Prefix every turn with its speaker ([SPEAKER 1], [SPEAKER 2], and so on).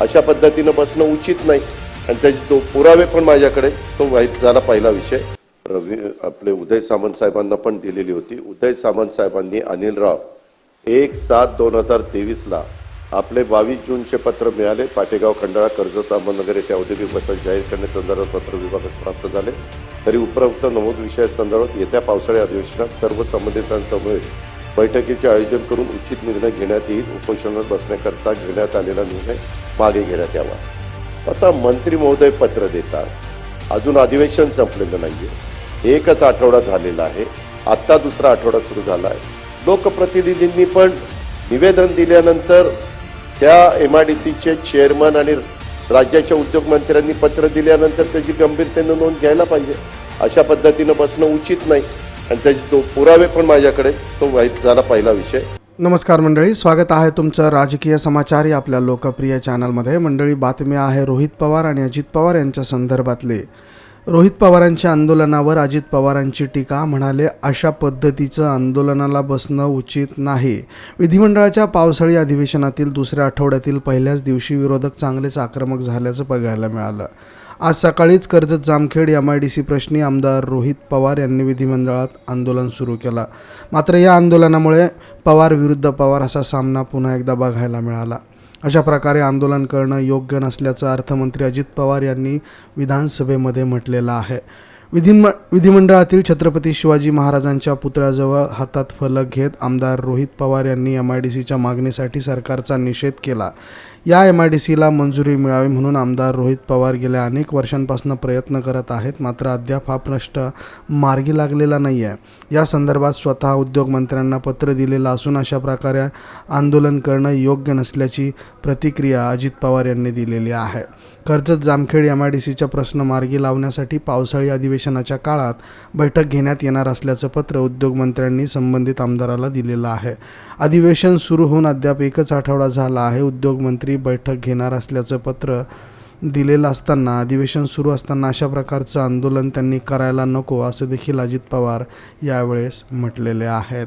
[SPEAKER 1] अशा पद्धतीनं बसणं उचित नाही. आणि त्याचे तो पुरावे पण माझ्याकडे तो वाईट झाला पहिला विषय. रवी आपले उदय सामंत साहेबांना पण दिलेली होती. उदय सामंत साहेबांनी अनिल राव एक सात दोन हजार तेवीसला आपले बावीस जूनचे पत्र मिळाले. पाटेगाव खंडाळा कर्जत अहमदनगर येथे औद्योगिक वसाहत जाहीर करण्यासंदर्भात पत्र विभागास प्राप्त झाले. तरी उपरोक्त नमूद विषयासंदर्भात येत्या पावसाळी अधिवेशनात सर्व संबंधितांसमोर बैठकीचे आयोजन करून उचित निर्णय घेण्यात येईल. उपोषणात बसण्याकरता घेण्यात आलेला निर्णय मागे घेण्यात यावा. आता मंत्री महोदय पत्र देतात. अजून अधिवेशन संपलेलं नाहीये. एकच आठवडा झालेला आहे. आत्ता दुसरा आठवडा सुरू झाला आहे लोकप्रतिनिधींनी पण निवेदन दिल्यानंतर त्या एम आय डी सीचे चेअरमन आणि राज्याच्या उद्योगमंत्र्यांनी पत्र दिल्यानंतर त्याची गंभीरतेनं नोंद घ्यायला पाहिजे. अशा पद्धतीनं बसणं उचित नाही. आणि त्याचे तो पुरावे पण माझ्याकडे तो माहीत झाला पहिला विषय.
[SPEAKER 2] नमस्कार मंडळी स्वागत आहे तुमचं राजकीय समाचार या आपल्या लोकप्रिय चॅनलमध्ये मंडळी बातमी आहे रोहित पवार आणि अजित पवार यांच्या संदर्भातले. रोहित पवारांच्या आंदोलनावर अजित पवारांची टीका म्हणाले अशा पद्धतीचं आंदोलनाला बसणं उचित नाही. विधिमंडळाच्या पावसाळी अधिवेशनातील दुसऱ्या आठवड्यातील पहिल्याच दिवशी विरोधक चांगलेच आक्रमक झाल्याचं बघायला मिळालं. आज सकाळीच Karjat Jamkhed M I D C प्रश्नी आमदार रोहित पवार यांनी विधिमंडळात आंदोलन सुरू केलं. मात्र या आंदोलनामुळे पवार विरुद्ध पवार असा सामना पुन्हा एकदा बघायला मिळाला. अशा प्रकारे आंदोलन करणं योग्य नसल्याचं अर्थमंत्री अजित पवार यांनी विधानसभेमध्ये म्हटलेलं आहे. विधिम विधिमंडळातील छत्रपती शिवाजी महाराजांच्या पुतळ्याजवळ हातात फलक घेत आमदार रोहित पवार यांनी एम आय डी सीच्या मागणीसाठी सरकारचा निषेध केला. या एम आय डी सीला मंजुरी मिळावी म्हणून आमदार रोहित पवार गेल्या अनेक वर्षांपासून प्रयत्न करत आहेत. मात्र अद्याप हा प्रश्न मार्गी लागलेला नाही आहे या संदर्भात स्वतः उद्योगमंत्र्यांना पत्र दिलेलं असून अशा प्रकारे आंदोलन करणं योग्य नसल्याची प्रतिक्रिया अजित पवार यांनी दिलेली आहे. Karjat Jamkhed M I D सीचा प्रश्न मार्गी लावण्यासाठी पावसाळी अधिवेशनाच्या काळात बैठक घेण्यात येणार असल्याचं पत्र उद्योगमंत्र्यांनी संबंधित आमदाराला दिलेलं आहे. अधिवेशन सुरू होऊन अद्याप एकच आठवडा झाला आहे. उद्योगमंत्री बैठक घेणार असल्याचं पत्र दिलेलं असताना अधिवेशन सुरू असताना अशा प्रकारचं आंदोलन त्यांनी करायला नको असं देखील अजित पवार यावेळेस म्हटलेले आहेत.